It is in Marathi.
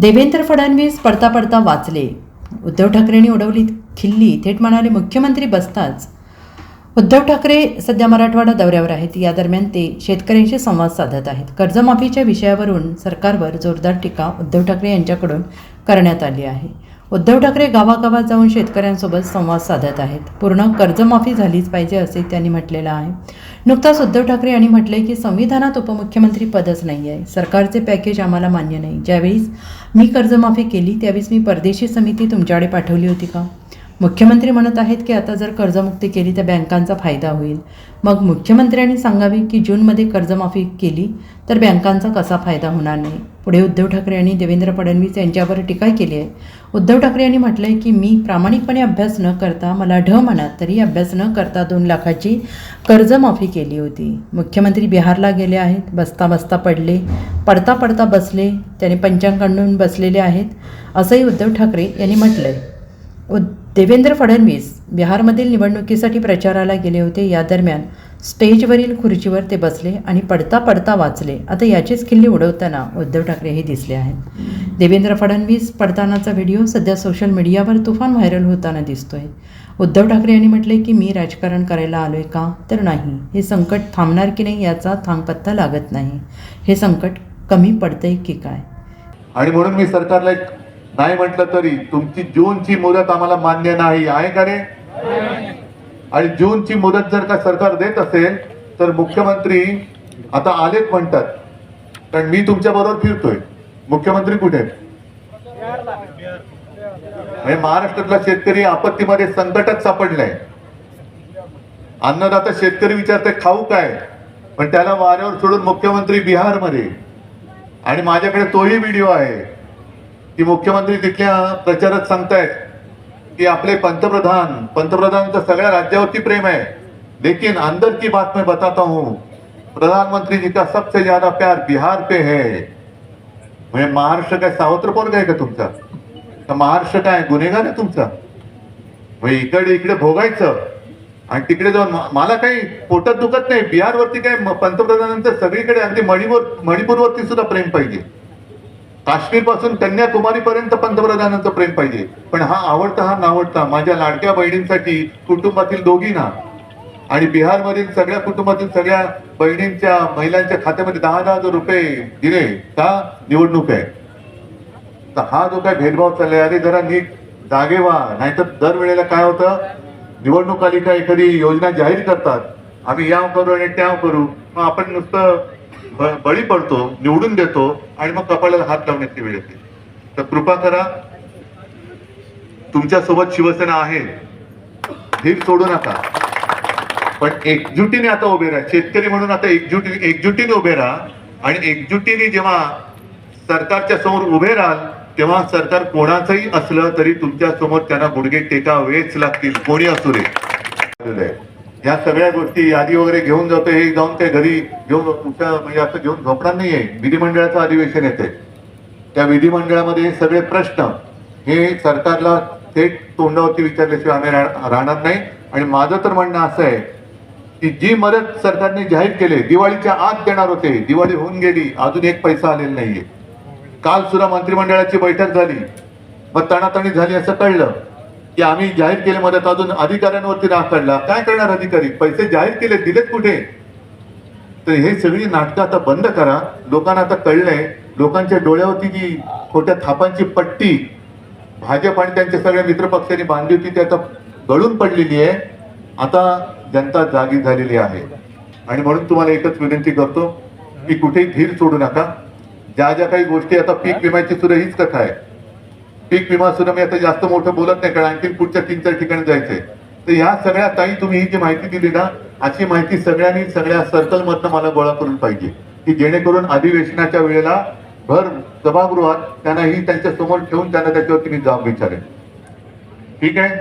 देवेंद्र फडणवीस पडता पडता वाचले. उद्धव ठाकरेंनी उडवली खिल्ली थेट म्हणाले मुख्यमंत्री बसताच. उद्धव ठाकरे सध्या मराठवाडा दौऱ्यावर आहेत. या दरम्यान ते शेतकऱ्यांशी संवाद साधत आहेत. कर्जमाफीच्या विषयावरून सरकारवर जोरदार टीका उद्धव ठाकरे यांच्याकडून करण्यात आली आहे. उद्धव ठाकरे गावागावात जाऊन शेतकऱ्यांसोबत संवाद साधत आहेत. पूर्ण कर्जमाफी झालीच पाहिजे असे त्यांनी म्हटलेलं आहे. नुकताच उद्धव ठाकरे यांनी म्हटलंय की संविधानात उपमुख्यमंत्री पदच नाही आहे सरकारचे पॅकेज आम्हाला मान्य नाही. ज्यावेळीस मी कर्जमाफी केली त्यावेळेस मी परदेशी समिती तुमच्याकडे पाठवली होती का? मुख्यमंत्री म्हणत आहेत की आता जर कर्जमुक्ती केली तर बँकांचा फायदा होईल. मग मुख्यमंत्र्यांनी सांगावे की जूनमध्ये कर्जमाफी केली तर बँकांचा कसा फायदा होणार नाही? पुढे उद्धव ठाकरे यांनी देवेंद्र फडणवीस यांच्यावर टीका केली आहे. उद्धव ठाकरे यांनी म्हटलं आहे की मी प्रामाणिकपणे अभ्यास न करता मला ढ म्हणा तरी अभ्यास न करता दोन लाखाची कर्जमाफी केली होती. मुख्यमंत्री बिहारला गेले आहेत बसता बसता पडले पडता पडता बसले त्याने पंचांकडून बसलेले आहेत असंही उद्धव ठाकरे यांनी म्हटलं आहे उद देवेंद्र फडणवीस बिहारमधील निवडणुकीसाठी प्रचाराला गेले होते. या दरम्यान स्टेजवरील खुर्चीवर ते बसले आणि पडता पडता वाचले. आता याचीच खिल्ली उडवताना उद्धव ठाकरे हे दिसले आहेत. देवेंद्र फडणवीस पडतानाचा व्हिडिओ सध्या सोशल मीडियावर तुफान व्हायरल होताना दिसतोय. उद्धव ठाकरे यांनी म्हटले की मी राजकारण करायला आलोय का? तर नाही. हे संकट थांबणार की नाही याचा थांगपत्ता लागत नाही. हे संकट कमी पडतंय की काय? आणि म्हणून मी सरकारला एक नाही म्हटलं तरी तुमची जूनची मुदत आम्हाला मान्य नाही आहे का रे? आणि जूनची मुदत जर का सरकार देत असेल तर मुख्यमंत्री आता आलेच म्हणतात. कारण मी तुमच्या बरोबर फिरतोय. मुख्यमंत्री कुठे आहेत? म्हणजे महाराष्ट्रातला शेतकरी आपत्तीमध्ये संकटात सापडलाय. अन्नदाता शेतकरी विचारते खाऊ काय? पण त्याला वाऱ्यावर सोडून मुख्यमंत्री बिहारमध्ये. आणि माझ्याकडे तोही व्हिडिओ आहे. की मुख्यमंत्री तिथल्या प्रचारात सांगतायत की आपले पंतप्रधान पंतप्रधानांचं सगळ्या राज्यावरती प्रेम है लेकिन अंदर की बात मैं बताता हूँ प्रधानमंत्री जी का सबसे ज्यादा प्यार बिहार पे है। म्हणजे महाराष्ट्र काय सावत्र पोरग आहे का तुमचा. तर महाराष्ट्र काय गुन्हेगार आहे तुमचा? म्हणजे इकडे इकडे भोगायचं. आणि तिकडे जाऊन मला काही पोटात दुखत नाही. बिहारवरती काय म- पंतप्रधानांचं सगळीकडे अगदी मणिपूर मणिपूरवरती सुद्धा प्रेम पाहिजे. काश्मीरपासून कन्याकुमारीपर्यंत पंतप्रधानांचं प्रेम पाहिजे. पण हा आवडता हा नावडता माझ्या लाडक्या बहिणींसाठी कुटुंबातील दोघींना आणि बिहारमधील सगळ्या कुटुंबातील सगळ्या बहिणींच्या महिलांच्या खात्यामध्ये दहा दहा हजार रुपये दिले का? निवडणूक आहे. तर हा जो काय भेदभाव चाललाय अरे जरा नीट जागे व्हा. नाहीतर दरवेळेला काय होतं? निवडणूक आली का एखादी योजना जाहीर करतात. आम्ही याव करू आणि त्याव करू. मग आपण नुसतं बळी पडतो निवडून देतो आणि मग कपाळाला हात लावण्याची वेळ येते. तर कृपा करा तुमच्यासोबत शिवसेना आहे धीर सोडू नका. पण एकजुटीने आता उभे राहा. शेतकरी म्हणून आता एकजुटी एकजुटीने उभे राहा आणि एकजुटीने जेव्हा सरकारच्या समोर उभे राहाल तेव्हा सरकार कोणाचंही असलं तरी तुमच्यासमोर त्यांना गुडघे टेकावेच लागतील. कोणी असू दे. या सगळ्या गोष्टी यादी वगैरे घेऊन जातो हे जाऊन काही घरी घेऊन तुमच्या म्हणजे असं घेऊन झोपणार नाहीये. विधिमंडळाचं अधिवेशन येते त्या विधिमंडळामध्ये हे सगळे प्रश्न हे सरकारला थेट तोंडावरती विचारल्याशिवाय आम्ही रा- राहणार नाही. आणि माझं तर म्हणणं असं आहे की जी मदत सरकारने जाहीर केली दिवाळीच्या आत देणार होते. दिवाळी होऊन गेली अजून एक पैसा आलेला नाहीये. काल सुद्धा मंत्रिमंडळाची बैठक झाली. मग तणातणी झाली असं कळलं. की आम्ही जाहीर केले मध्ये अजून अधिकाऱ्यांवरती राग काढला. काय करणार अधिकारी? पैसे जाहीर केले दिलेत कुठे? तर हे सगळी नाटकं आता बंद करा. लोकांना आता कळलंय. लोकांच्या डोळ्यावरती जी खोट्या थापांची पट्टी भाजप आणि त्यांच्या सगळ्या मित्रपक्षांनी बांधली होती ती आता गळून पडलेली आहे. आता जनता जागी झालेली आहे. आणि म्हणून तुम्हाला एकच विनंती करतो की कुठेही धीर सोडू नका. ज्या ज्या काही गोष्टी आता पीक विम्याची सुद्धा हीच कथा आहे पीक विमा सुद्धा मी आता जास्त मोठं बोलत नाही कारण आणखी पुढच्या तीन चार ठिकाणी जायचंय. तर ह्या सगळ्या ताई तुम्ही ही जी माहिती दिली ना अशी माहिती सगळ्यांनी सगळ्या सर्कलमधनं मला गोळा करून पाहिजे की जेणेकरून अधिवेशनाच्या वेळेला भर सभागृहात त्यांना ही त्यांच्यासमोर ठेवून त्यांना त्याच्यावरती मी जबाब विचारेन. ठीक आहे?